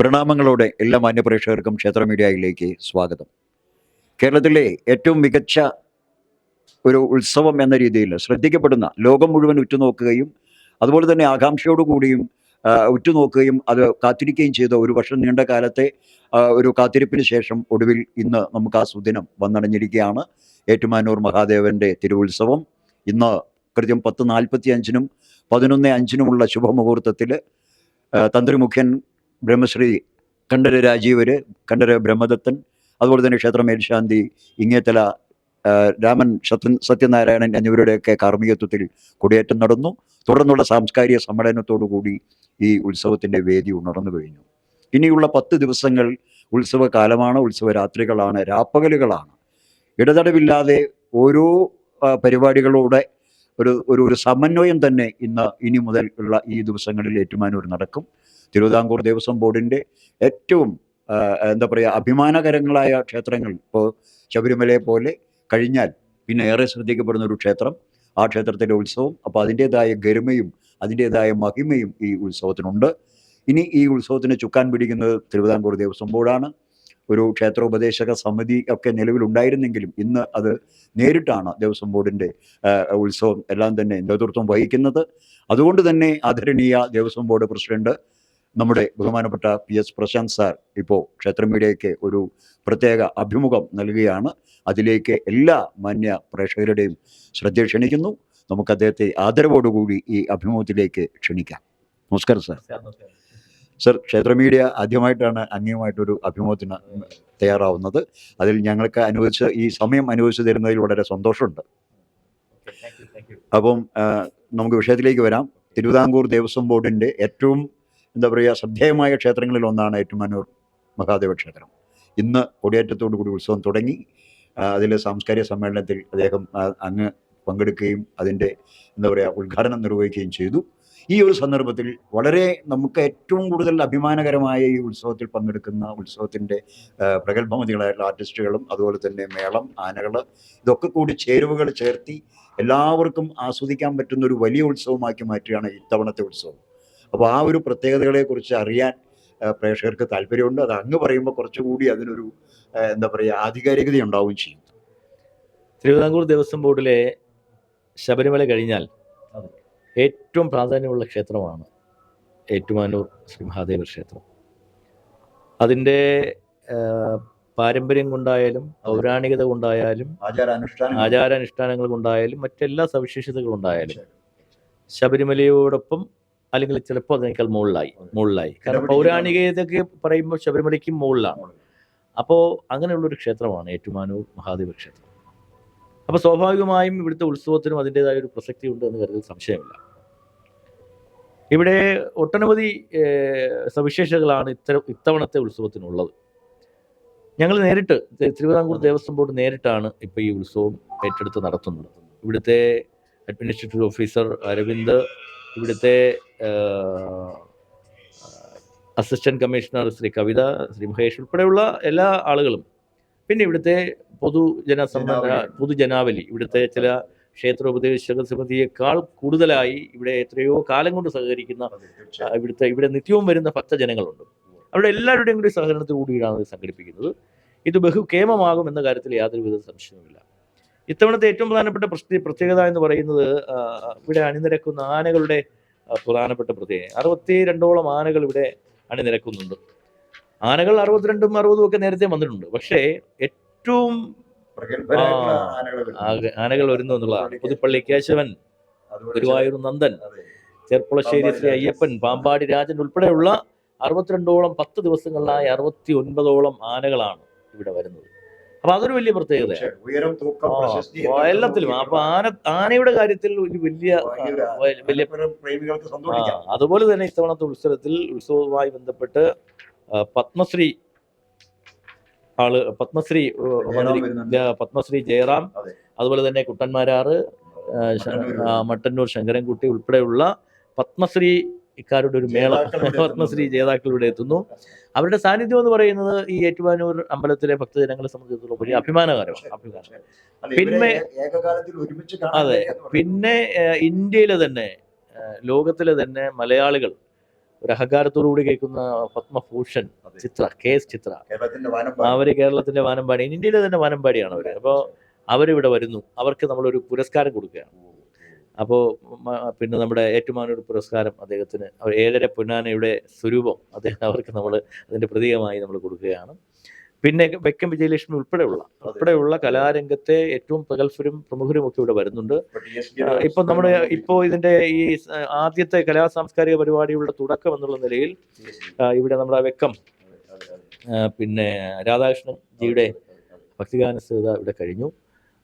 പ്രണാമങ്ങളോടെ എല്ലാ മാന്യപ്രേക്ഷകർക്കും ക്ഷേത്ര മീഡിയയിലേക്ക് സ്വാഗതം. കേരളത്തിലെ ഏറ്റവും മികച്ച ഒരു ഉത്സവം എന്ന രീതിയിൽ ശ്രദ്ധിക്കപ്പെടുന്ന ലോകം മുഴുവൻ ഉറ്റുനോക്കുകയും അതുപോലെ തന്നെ ആകാംക്ഷയോടുകൂടിയും കൂടിയും ഉറ്റുനോക്കുകയും അത് കാത്തിരിക്കുകയും ചെയ്ത ഒരു വർഷം നീണ്ട കാലത്തെ ഒരു കാത്തിരിപ്പിന് ശേഷം ഒടുവിൽ ഇന്ന് നമുക്ക് ആ സുദിനം വന്നടഞ്ഞിരിക്കുകയാണ്. ഏറ്റുമാനൂർ മഹാദേവന്റെ തിരുവുത്സവം. ഇന്ന് കൃത്യം പത്ത് നാൽപ്പത്തി അഞ്ചിനും പതിനൊന്ന് അഞ്ചിനുമുള്ള ശുഭമുഹൂർത്തത്തിൽ തന്ത്രിമുഖ്യൻ ബ്രഹ്മശ്രീ കണ്ഠര രാജീവർ കണ്ഠര ബ്രഹ്മദത്തൻ അതുപോലെ തന്നെ ക്ഷേത്ര മേൽശാന്തി ഇങ്ങേത്തല രാമൻ സത്യൻ സത്യനാരായണൻ എന്നിവരുടെയൊക്കെ കാർമ്മികത്വത്തിൽ കൊടിയേറ്റം നടന്നു. തുടർന്നുള്ള സാംസ്കാരിക സമ്മേളനത്തോടുകൂടി ഈ ഉത്സവത്തിന്റെ വേദി ഉണർന്നു കഴിഞ്ഞു. ഇനിയുള്ള പത്ത് ദിവസങ്ങൾ ഉത്സവകാലമാണ് ഉത്സവരാത്രികളാണ് രാപ്പകലുകളാണ്. ഇടതടവില്ലാതെ ഓരോ പരിപാടികളോടെ ഒരു ഒരു ഒരു സമന്വയം തന്നെ ഇന്ന് ഇനി മുതൽ ഉള്ള ഈ ദിവസങ്ങളിൽ ഏറ്റുമാനൂർ നടക്കും. തിരുവിതാംകൂർ ദേവസ്വം ബോർഡിന്റെ ഏറ്റവും എന്താ പറയുക അഭിമാനകരങ്ങളായ ക്ഷേത്രങ്ങൾ. ഇപ്പോൾ ശബരിമലയെ പോലെ കഴിഞ്ഞാൽ പിന്നെ ഏറെ ശ്രദ്ധിക്കപ്പെടുന്ന ഒരു ക്ഷേത്രം ആ ക്ഷേത്രത്തിലെ ഉത്സവം. അപ്പോൾ അതിന്റേതായ ഗരിമയും അതിന്റേതായ മഹിമയും ഈ ഉത്സവത്തിനുണ്ട്. ഇനി ഈ ഉത്സവത്തിന് ചുക്കാൻ പിടിക്കുന്നത് തിരുവിതാംകൂർ ദേവസ്വം ബോർഡാണ്. ഒരു ക്ഷേത്രോപദേശക സമിതി ഒക്കെ നിലവിലുണ്ടായിരുന്നെങ്കിലും ഇന്ന് അത് നേരിട്ടാണ് ദേവസ്വം ബോർഡിന്റെ ഉത്സവം എല്ലാം തന്നെ നേതൃത്വം വഹിക്കുന്നത്. അതുകൊണ്ട് തന്നെ ആദരണീയ ദേവസ്വം ബോർഡ് പ്രസിഡന്റ് നമ്മുടെ ബഹുമാനപ്പെട്ട പി എസ് പ്രശാന്ത് സാർ ഇപ്പോൾ ക്ഷേത്ര മീഡിയയ്ക്ക് ഒരു പ്രത്യേക അഭിമുഖം നൽകുകയാണ്. അതിലേക്ക് എല്ലാ മാന്യ പ്രേക്ഷകരുടെയും ശ്രദ്ധ ക്ഷണിക്കുന്നു. നമുക്ക് അദ്ദേഹത്തെ ആദരവോടുകൂടി ഈ അഭിമുഖത്തിലേക്ക് ക്ഷണിക്കാം. നമസ്കാരം സാർ. സർ ക്ഷേത്ര മീഡിയ ആദ്യമായിട്ടാണ് അങ്ങയുമായിട്ടൊരു അഭിമുഖത്തിന് തയ്യാറാവുന്നത്. അതിൽ ഞങ്ങൾക്ക് അനുവദിച്ച ഈ സമയം അനുവദിച്ചു തരുന്നതിൽ വളരെ സന്തോഷമുണ്ട്. അപ്പം നമുക്ക് വിഷയത്തിലേക്ക് വരാം. തിരുവിതാംകൂർ ദേവസ്വം ബോർഡിന്റെ ഏറ്റവും എന്താ പറയുക ശ്രദ്ധേയമായ ക്ഷേത്രങ്ങളിൽ ഒന്നാണ് ഏറ്റുമാനൂർ മഹാദേവ ക്ഷേത്രം. ഇന്ന് കൊടിയേറ്റത്തോടു കൂടി ഉത്സവം തുടങ്ങി. അതിൽ സാംസ്കാരിക സമ്മേളനത്തിൽ അദ്ദേഹം അങ്ങ് പങ്കെടുക്കുകയും അതിന്റെ എന്താ പറയുക ഉദ്ഘാടനം നിർവഹിക്കുകയും ചെയ്തു. ഈ ഒരു സന്ദർഭത്തിൽ വളരെ നമുക്ക് ഏറ്റവും കൂടുതൽ അഭിമാനകരമായ ഈ ഉത്സവത്തിൽ പങ്കെടുക്കുന്ന ഉത്സവത്തിന്റെ പ്രഗത്ഭമതികളായിട്ടുള്ള ആർട്ടിസ്റ്റുകളും അതുപോലെ തന്നെ മേളം ആനകൾ ഇതൊക്കെ കൂടി ചേരുവകൾ ചേർത്തി എല്ലാവർക്കും ആസ്വദിക്കാൻ പറ്റുന്ന ഒരു വലിയ ഉത്സവമാക്കി മാറ്റുകയാണ് ഇത്തവണത്തെ ഉത്സവം. അപ്പോൾ ആ ഒരു പ്രത്യേകതകളെക്കുറിച്ച് അറിയാൻ പ്രേക്ഷകർക്ക് താല്പര്യമുണ്ട്. അത് അങ്ങ് പറയുമ്പോൾ കുറച്ചുകൂടി അതിനൊരു എന്താ പറയുക ആധികാരികത ഉണ്ടാവുകയും ചെയ്യും. തിരുവിതാംകൂർ ദേവസ്വം ബോർഡിലെ ശബരിമല കഴിഞ്ഞാൽ ഏറ്റവും പ്രാധാന്യമുള്ള ക്ഷേത്രമാണ് ഏറ്റുമാനൂർ ശ്രീ മഹാദേവ ക്ഷേത്രം. അതിന്റെ പാരമ്പര്യം കൊണ്ടായാലും പൗരാണികത കൊണ്ടായാലും ആചാരാനുഷ്ഠാന ആചാരാനുഷ്ഠാനങ്ങൾ കൊണ്ടായാലും മറ്റെല്ലാ സവിശേഷതകളുണ്ടായാലും ശബരിമലയോടൊപ്പം അല്ലെങ്കിൽ ചിലപ്പോൾ അതിനേക്കാൾ മുകളിലായി മുകളിലായി. കാരണം പൗരാണികതയൊക്കെ പറയുമ്പോൾ ശബരിമലയ്ക്കും മുകളിലാണ്. അപ്പോൾ അങ്ങനെയുള്ളൊരു ക്ഷേത്രമാണ് ഏറ്റുമാനൂർ മഹാദേവ ക്ഷേത്രം. അപ്പോൾ സ്വാഭാവികമായും ഇവിടുത്തെ ഉത്സവത്തിനും അതിന്റെതായ ഒരു പ്രസക്തി ഉണ്ട് എന്ന് കരുതി സംശയമില്ല. ഇവിടെ ഒട്ടനവധി സവിശേഷതകളാണ് ഇത്ത ഇത്തവണത്തെ ഉത്സവത്തിനുള്ളത്. ഞങ്ങൾ നേരിട്ട് തിരുവിതാംകൂർ ദേവസ്വം ബോർഡ് നേരിട്ടാണ് ഇപ്പോൾ ഈ ഉത്സവം ഏറ്റെടുത്ത് നടത്തുന്നത്. ഇവിടുത്തെ അഡ്മിനിസ്ട്രേറ്റീവ് ഓഫീസർ അരവിന്ദ് ഇവിടുത്തെ അസിസ്റ്റന്റ് കമ്മീഷണർ ശ്രീ കവിത ശ്രീ മഹേഷ് ഉൾപ്പെടെയുള്ള എല്ലാ ആളുകളും പിന്നെ ഇവിടുത്തെ പൊതുജന സംബന്ധ പൊതുജനാവലി ഇവിടുത്തെ ചില ക്ഷേത്ര ഉപദേശക സമിതിയേക്കാൾ കൂടുതലായി ഇവിടെ എത്രയോ കാലം കൊണ്ട് സഹകരിക്കുന്ന ഇവിടുത്തെ ഇവിടെ നിത്യവും വരുന്ന ഭക്തജനങ്ങളുണ്ട്. അവിടെ എല്ലാവരുടെയും കൂടി സഹകരണത്തോടുകൂടിയാണ് ഇത് സംഘടിപ്പിക്കുന്നത്. ഇത് ബഹുക്ഷേമമാകും എന്ന കാര്യത്തിൽ യാതൊരുവിധ സംശയവുമില്ല. ഇത്തവണത്തെ ഏറ്റവും പ്രധാനപ്പെട്ട പ്രശ്ന- പ്രത്യേകത എന്ന് പറയുന്നത് ഇവിടെ അണിനിരക്കുന്ന ആനകളുടെ പ്രധാനപ്പെട്ട പ്രത്യേകത. അറുപത്തി രണ്ടോളം ആനകൾ ഇവിടെ അണിനിരക്കുന്നുണ്ട്. ആനകൾ അറുപത്തിരണ്ടും അറുപതും ഒക്കെ നേരത്തെ വന്നിട്ടുണ്ട്. പക്ഷേ ഏറ്റവും ആനകൾ വരുന്നു എന്നുള്ളതാണ് പുതുപ്പള്ളി കേശവൻ ഗുരുവായൂർ നന്ദൻ അതെ. ചെർപ്പുളശ്ശേരി ശ്രീ അയ്യപ്പൻ പാമ്പാടി രാജൻ ഉൾപ്പെടെയുള്ള അറുപത്തിരണ്ടോളം പത്ത് ദിവസങ്ങളിലായി അറുപത്തി ഒൻപതോളം ആനകളാണ് ഇവിടെ വരുന്നത്. അപ്പൊ അതൊരു വലിയ പ്രത്യേകത എല്ലാത്തിലും. അപ്പൊ ആന ആനയുടെ കാര്യത്തിൽ ഒരു വലിയ വലിയ- അതുപോലെ തന്നെ ഇത്തവണത്തെ ഉത്സവത്തിൽ ഉത്സവവുമായി ബന്ധപ്പെട്ട് പത്മശ്രീ ആൾ പത്മശ്രീ പത്മശ്രീ ജയറാം അതുപോലെ തന്നെ കുട്ടന്മാരാറ് മട്ടന്നൂർ ശങ്കരൻകുട്ടി ഉൾപ്പെടെയുള്ള പത്മശ്രീ ഇക്കാരുടെ ഒരു മേള പത്മശ്രീ എത്തുന്നു. എത്തുന്നു. അവരുടെ സാന്നിധ്യം എന്ന് പറയുന്നത് ഈ ഏറ്റുമാനൂർ അമ്പലത്തിലെ ഭക്തജനങ്ങളെ സംബന്ധിച്ചിടത്തോളം വലിയ അഭിമാനകരമാണ്. അഭിമാനം പിന്നെ- അതെ. പിന്നെ ഇന്ത്യയിലെ തന്നെ ലോകത്തിലെ തന്നെ മലയാളികൾ ഒരു അഹങ്കാരത്തോടുകൂടി കേൾക്കുന്ന പത്മഭൂഷൺ ചിത്ര കെ എസ് ചിത്ര. അവർ കേരളത്തിന്റെ വാനമ്പാടി. ഇന്ത്യയിലെ തന്നെ വാനമ്പാടിയാണ് അവർ. അപ്പോൾ അവരിവിടെ വരുന്നു. അവർക്ക് നമ്മളൊരു പുരസ്കാരം കൊടുക്കുകയാണ്. അപ്പോൾ പിന്നെ നമ്മുടെ ഏറ്റുമാനൂർ പുരസ്കാരം അദ്ദേഹത്തിന് അവർ ഏഴര പൊന്നാനയുടെ സ്വരൂപം അദ്ദേഹം അവർക്ക് നമ്മൾ അതിന്റെ പ്രതീകമായി നമ്മൾ കൊടുക്കുകയാണ്. പിന്നെ വെക്കം വിജയലക്ഷ്മി ഉൾപ്പെടെയുള്ള ഉൾപ്പെടെയുള്ള കലാരംഗത്തെ ഏറ്റവും പ്രഗത്ഭരും പ്രമുഖരും ഒക്കെ ഇവിടെ വരുന്നുണ്ട്. ഇപ്പൊ നമ്മുടെ ഇപ്പോ ഇതിന്റെ ഈ ആദ്യത്തെ കലാ സാംസ്കാരിക പരിപാടിയുടെ തുടക്കം എന്നുള്ള നിലയിൽ ഇവിടെ നമ്മുടെ വെക്കം പിന്നെ രാധാകൃഷ്ണൻ ജിയുടെ ഭക്തിഗാനസ്ഥിത ഇവിടെ കഴിഞ്ഞു.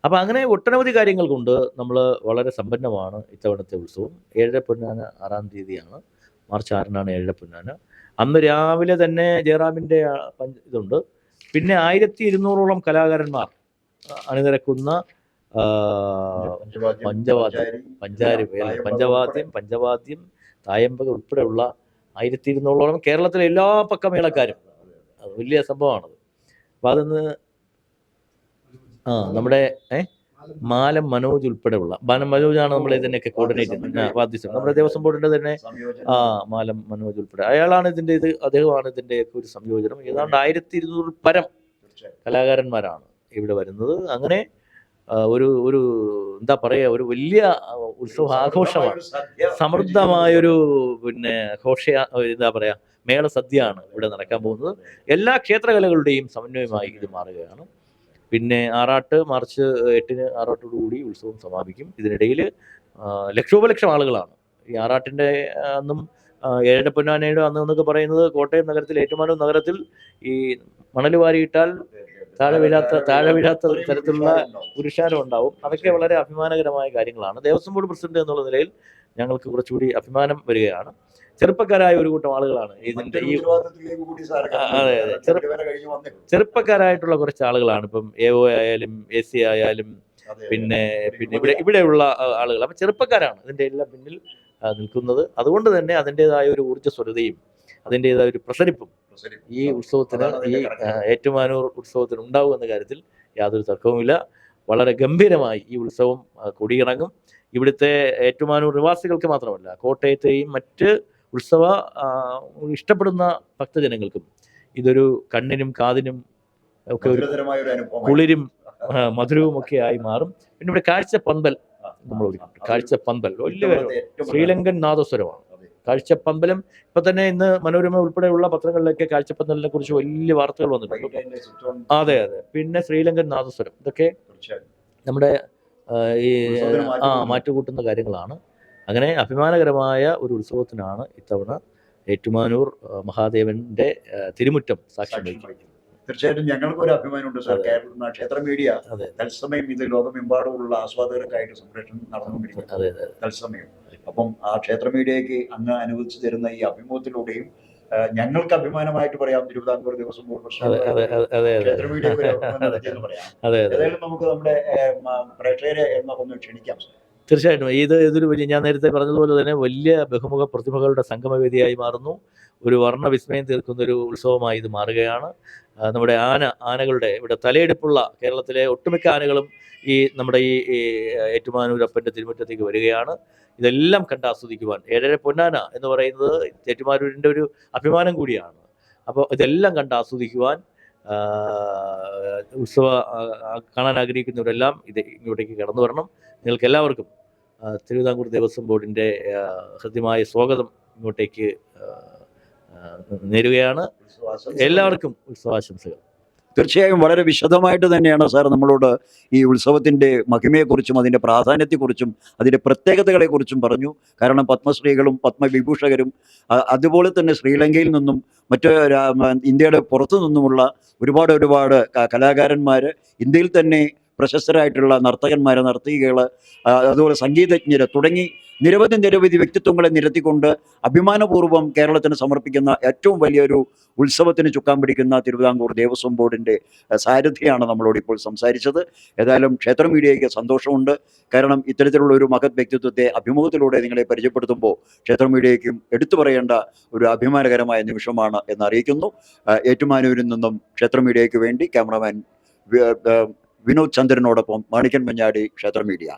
അപ്പം അങ്ങനെ ഒട്ടനവധി കാര്യങ്ങൾ കൊണ്ട് നമ്മൾ വളരെ സമ്പന്നമാണ് ഇത്തവണത്തെ ഉത്സവം. ഏഴര പൊന്നാന ആറാം തീയതിയാണ്. മാർച്ച് ആറിനാണ് ഏഴര പൊന്നാന. അന്ന് രാവിലെ തന്നെ ജയറാമിന്റെ ഇതുണ്ട്. പിന്നെ ആയിരത്തി ഇരുന്നൂറോളം കലാകാരന്മാർ അണിനിരക്കുന്ന പഞ്ചവാദ്യം പഞ്ചാരി പഞ്ചവാദ്യം പഞ്ചവാദ്യം തായമ്പക ഉൾപ്പെടെയുള്ള ആയിരത്തി ഇരുന്നൂറോളം കേരളത്തിലെ എല്ലാ പക്കമേളക്കാരും. അത് വലിയ സംഭവമാണത്. അപ്പം അതൊന്ന് ആ നമ്മുടെ ഏഹ് മാലം മനോജ് ഉൾപ്പെടെയുള്ള. മാലം മനോജാണ് നമ്മൾ ഇതിനൊക്കെ കോർഡിനേറ്റ് ചെയ്യുന്നത്. നമ്മുടെ ദേവസ്വം ബോർഡിന്റെ തന്നെ ആ മാലം മനോജ് ഉൾപ്പെടെ. അയാളാണ് ഇതിന്റെ ഇത് അദ്ദേഹമാണ് ഇതിന്റെ ഒരു സംയോജനം. ഏതാണ്ട് ആയിരത്തി ഇരുന്നൂറ് പരം കലാകാരന്മാരാണ് ഇവിടെ വരുന്നത്. അങ്ങനെ ഒരു ഒരു എന്താ പറയുക ഒരു വലിയ ഉത്സവ ആഘോഷമാണ് സമൃദ്ധമായൊരു പിന്നെ ഘോഷ എന്താ പറയാ മേള സദ്യയാണ് ഇവിടെ നടക്കാൻ പോകുന്നത്. എല്ലാ ക്ഷേത്രകലകളുടെയും സമന്വയമായി ഇത് മാറുകയാണ്. പിന്നെ ആറാട്ട് മാർച്ച് എട്ടിന് ആറാട്ടോടുകൂടി ഉത്സവം സമാപിക്കും. ഇതിനിടയിൽ ലക്ഷോപലക്ഷം ആളുകളാണ്. ഈ ആറാട്ടിന്റെ അന്നും ഏഴര പൊന്നാനയുടെ അന്ന് എന്നൊക്കെ പറയുന്നത് കോട്ടയം നഗരത്തിൽ ഏറ്റുമാനൂർ നഗരത്തിൽ ഈ മണൽ വാരിയിട്ടാൽ താഴെ വീഴാത്ത താഴെ വീഴാത്ത തരത്തിലുള്ള പുരുഷാരം ഉണ്ടാവും. അതൊക്കെ വളരെ അഭിമാനകരമായ കാര്യങ്ങളാണ്. ദേവസ്വം ബോർഡ് പ്രസിഡന്റ് എന്നുള്ള നിലയിൽ ഞങ്ങൾക്ക് കുറച്ചുകൂടി അഭിമാനം വരികയാണ്. ചെറുപ്പക്കാരായ ഒരു കൂട്ടം ആളുകളാണ്. ഇതിന്റെ ഈ അതെ, അതെ. ചെറുപ്പക്കാരായിട്ടുള്ള കുറച്ച് ആളുകളാണ്. ഇപ്പം എ ഒ ആയാലും എ സി ആയാലും പിന്നെ പിന്നെ ഇവിടെ ഇവിടെയുള്ള ആളുകൾ. അപ്പം ചെറുപ്പക്കാരാണ് ഇതിന്റെ എല്ലാം പിന്നിൽ നിൽക്കുന്നത്. അതുകൊണ്ട് തന്നെ അതിന്റെതായ ഒരു ഊർജസ്വലതയും അതിന്റെതായ ഒരു പ്രസരിപ്പും ഈ ഉത്സവത്തിന് ഈ ഏറ്റുമാനൂർ ഉത്സവത്തിന് ഉണ്ടാവും എന്ന കാര്യത്തിൽ യാതൊരു തർക്കവുമില്ല. വളരെ ഗംഭീരമായി ഈ ഉത്സവം കൊടിയിറങ്ങും. ഇവിടുത്തെ ഏറ്റുമാനൂർ നിവാസികൾക്ക് മാത്രമല്ല കോട്ടയത്തെയും മറ്റ് ഉത്സവ ഇഷ്ടപ്പെടുന്ന ഭക്തജനങ്ങൾക്കും ഇതൊരു കണ്ണിനും കാതിനും ഒക്കെ ഒരു കുളിരും മധുരവും ഒക്കെ ആയി മാറും. പിന്നെ ഇവിടെ കാഴ്ച പന്തൽ നമ്മൾ ഒരുക്കിയിട്ടുണ്ട്. കാഴ്ച പന്തൽ വലിയ. ശ്രീലങ്കൻ നാദസ്വരമാണ്. കാഴ്ചപ്പമ്പലം ഇപ്പൊ തന്നെ ഇന്ന് മനോരമ ഉൾപ്പെടെയുള്ള പത്രങ്ങളിലൊക്കെ കാഴ്ചപ്പന്തലിനെ കുറിച്ച് വലിയ വാർത്തകൾ വന്നിട്ടുണ്ട്. അതെ അതെ. പിന്നെ ശ്രീലങ്കൻ നാദസ്വരം. ഇതൊക്കെ നമ്മുടെ ഈ ആ മാറ്റുകൂട്ടുന്ന കാര്യങ്ങളാണ്. അങ്ങനെ അഭിമാനകരമായ ഒരു ഉത്സവത്തിനാണ് ഇത്തവണ ഏറ്റുമാനൂർ മഹാദേവന്റെ തിരുമുറ്റം സാക്ഷ്യം വഹിക്കുന്നത്. തീർച്ചയായിട്ടും ഞങ്ങൾക്ക് ഒരു അഭിമാനമുണ്ട് സാർ. കേരള ക്ഷേത്ര മീഡിയ തത്സമയം ഇത് ലോകമെമ്പാടുമുള്ള ആസ്വാദകർക്കായിട്ട് സംപ്രേഷണം നടന്നുകൊണ്ടിരിക്കുന്നത് തത്സമയം. അപ്പം ആ ക്ഷേത്ര മീഡിയയ്ക്ക് അങ്ങ് അനുവദിച്ചു തരുന്ന ഈ അഭിമുഖത്തിലൂടെയും ഞങ്ങൾക്ക് അഭിമാനമായിട്ട് പറയാം. തിരുവിതാംകൂർ ദിവസം ക്ഷേത്ര മീഡിയയ്ക്ക് പറയാം. ഏതായാലും നമുക്ക് നമ്മുടെ പ്രേക്ഷകരെ എന്നൊന്ന് ക്ഷണിക്കാം സാർ. തീർച്ചയായിട്ടും. ഇത് ഇതൊരു വലിയ ഞാൻ നേരത്തെ പറഞ്ഞതുപോലെ തന്നെ വലിയ ബഹുമുഖ പ്രതിഭകളുടെ സംഗമവേദിയായി മാറുന്നു. ഒരു വർണ വിസ്മയം തീർക്കുന്ന ഒരു ഉത്സവമായി ഇത് മാറുകയാണ്. നമ്മുടെ ആന ആനകളുടെ ഇവിടെ തലയെടുപ്പുള്ള കേരളത്തിലെ ഒട്ടുമിക്ക ആനകളും ഈ നമ്മുടെ ഈ ഏറ്റുമാനൂരപ്പന്റെ തിരുമുറ്റത്തേക്ക് വരികയാണ്. ഇതെല്ലാം കണ്ട് ആസ്വദിക്കുവാൻ. ഏഴര പൊന്നാന എന്ന് പറയുന്നത് ഏറ്റുമാനൂരിന്റെ ഒരു അഭിമാനം കൂടിയാണ്. അപ്പോൾ ഇതെല്ലാം കണ്ട് ആസ്വദിക്കുവാൻ ഉത്സവ കാണാൻ ആഗ്രഹിക്കുന്നവരെല്ലാം ഇത് ഇങ്ങോട്ടേക്ക് കടന്നു വരണം. നിങ്ങൾക്ക് എല്ലാവർക്കും തിരുവിതാംകൂർ ദേവസ്വം ബോർഡിന്റെ ഹൃദ്യമായ സ്വാഗതം ഇങ്ങോട്ടേക്ക് നേരുകയാണ്. എല്ലാവർക്കും ഉത്സവാശംസകൾ. തീർച്ചയായും വളരെ വിശദമായിട്ട് തന്നെയാണ് സാർ നമ്മളോട് ഈ ഉത്സവത്തിന്റെ മഹിമയെക്കുറിച്ചും അതിന്റെ പ്രാധാന്യത്തെക്കുറിച്ചും അതിന്റെ പ്രത്യേകതകളെക്കുറിച്ചും പറഞ്ഞു. കാരണം പത്മശ്രീകളും പത്മവിഭൂഷകരും അതുപോലെ തന്നെ ശ്രീലങ്കയിൽ നിന്നും മറ്റ് ഇന്ത്യയുടെ പുറത്തു നിന്നുമുള്ള ഒരുപാട് ഒരുപാട് കലാകാരന്മാർ ഇന്ത്യയിൽ തന്നെ പ്രശസ്തരായിട്ടുള്ള നർത്തകന്മാർ നർത്തകികൾ അതുപോലെ സംഗീതജ്ഞർ തുടങ്ങി നിരവധി നിരവധി വ്യക്തിത്വങ്ങളെ നിരത്തിക്കൊണ്ട് അഭിമാനപൂർവം കേരളത്തിന് സമർപ്പിക്കുന്ന ഏറ്റവും വലിയൊരു ഉത്സവത്തിന് ചുക്കാൻ പിടിക്കുന്ന തിരുവിതാംകൂർ ദേവസ്വം ബോർഡിന്റെ സാരഥിയാണ് നമ്മളോട് ഇപ്പോൾ സംസാരിച്ചത്. ഏതായാലും ക്ഷേത്ര മീഡിയയ്ക്ക് സന്തോഷമുണ്ട്. കാരണം ഇത്തരത്തിലുള്ള ഒരു മഹത് വ്യക്തിത്വത്തെ അഭിമുഖത്തിലൂടെ നിങ്ങളെ പരിചയപ്പെടുത്തുമ്പോൾ ക്ഷേത്ര മീഡിയയ്ക്കും എടുത്തു പറയേണ്ട ഒരു അഭിമാനകരമായ നിമിഷമാണ് എന്ന് അറിയിക്കുന്നു. ഏറ്റുമാനൂരിൽ നിന്നും ക്ഷേത്ര മീഡിയയ്ക്ക് വേണ്ടി ക്യാമറമാൻ വിനോദ് ചന്ദ്രനോടൊപ്പം മാണിക്കൻ മഞ്ഞാടി ക്ഷേത്ര മീഡിയ.